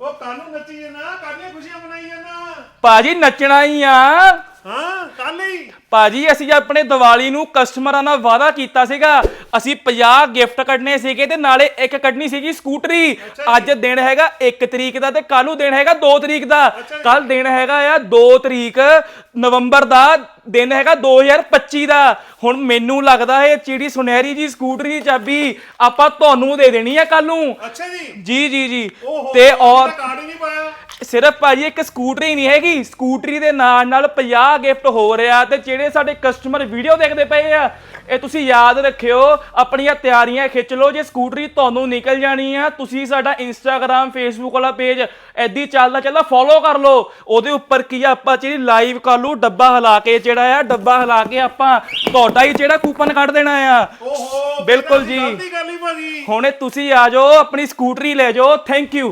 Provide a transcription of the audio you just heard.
ਉਹ ਕਾਨੂੰ ਨੱਚੀ ਜਾਣਾ ਕਾਹਦੀਆਂ ਖੁਸ਼ੀਆਂ ਮਨਾਈ ਜਾਣਾ ਭਾਜੀ ਨੱਚਣਾ ਹੀ ਆ। ਹਾਂ ਕੱਲ ਹੀ ਭਾਜੀ ਅਸੀਂ ਆਪਣੇ ਦੀਵਾਲੀ ਨੂੰ ਕਸਟਮਰਾਂ ਨਾਲ ਵਾਅਦਾ ਕੀਤਾ ਸੀਗਾ। ਅਸੀਂ 50 ਗਿਫਟ ਕੱਢਨੇ ਸੀਗੇ ਤੇ ਨਾਲੇ ਇੱਕ ਕੱਢਣੀ ਸੀਗੀ ਸਕੂਟਰੀ। ਅੱਜ ਦਿਨ ਹੈਗਾ 1 ਤਰੀਕ ਦਾ ਤੇ ਕੱਲ ਨੂੰ ਦਿਨ ਹੈਗਾ 2 ਤਰੀਕ ਦਾ। ਕੱਲ ਦਿਨ ਹੈਗਾ ਆ 2 ਤਰੀਕ ਨਵੰਬਰ ਦਾ ਦਿਨ ਹੈਗਾ 2025 ਦਾ। ਹੁਣ ਮੈਨੂੰ ਲੱਗਦਾ ਇਹ ਚਿੜੀ ਸੁਨਹਿਰੀ ਜੀ ਸਕੂਟਰੀ ਦੀ ਚਾਬੀ ਆਪਾਂ ਤੁਹਾਨੂੰ ਦੇ ਦੇਣੀ ਆ ਕੱਲ ਨੂੰ। ਅੱਛਾ ਜੀ। ਜੀ ਜੀ ਤੇ ਔਰ ਕਾਰਡ ਹੀ ਨਹੀਂ ਪਾਇਆ। ਸਿਰਫ ਭਾਜੀ ਇੱਕ ਸਕੂਟਰੀ ਨਹੀਂ ਹੈਗੀ ਸਕੂਟਰੀ ਦੇ ਨਾਲ ਨਾਲ 50 ਗਿਫਟ ਹੋ ਰਿਹਾ ਤੇ ਜਿਹੜੇ ਸਾਡੇ ਕਸਟਮਰ ਵੀਡੀਓ ਦੇਖਦੇ ਪਏ ਆ ਇਹ ਤੁਸੀਂ ਯਾਦ ਰੱਖਿਓ ਆਪਣੀਆਂ ਤਿਆਰੀਆਂ ਖਿੱਚ ਲਓ ਜੇ ਸਕੂਟਰੀ ਤੁਹਾਨੂੰ ਨਿਕਲ ਜਾਣੀ ਆ ਤੁਸੀਂ ਸਾਡਾ ਇੰਸਟਾਗ੍ਰam ਫੇਸਬੁੱਕ ਵਾਲਾ ਪੇਜ ਐਦੀ ਚੱਲਦਾ ਚੱਲਦਾ ਫੋਲੋ ਕਰ ਲਓ। ਉਹਦੇ ਉੱਪਰ ਕੀ ਆ ਆਪਾਂ ਜਿਹੜੀ ਲਾਈਵ ਕਰ ਲੂ ਡੱਬਾ ਹਿਲਾ ਕੇ ਜਿਹੜਾ ਆ ਡੱਬਾ ਹਿਲਾ ਕੇ ਆਪਾਂ ਤੁਹਾਡਾ ਹੀ ਜਿਹੜਾ ਕੂਪਨ ਕੱਢ ਦੇਣਾ ਆ। ਓਹੋ ਬਿਲਕੁਲ ਜੀ। ਗਲਤੀ ਕਰ ਲਈ ਭਾਜੀ। ਹੁਣੇ ਤੁਸੀਂ ਆ ਜਾਓ ਆਪਣੀ ਸਕੂਟਰੀ ਲੈ ਜਾਓ ਥੈਂਕ ਯੂ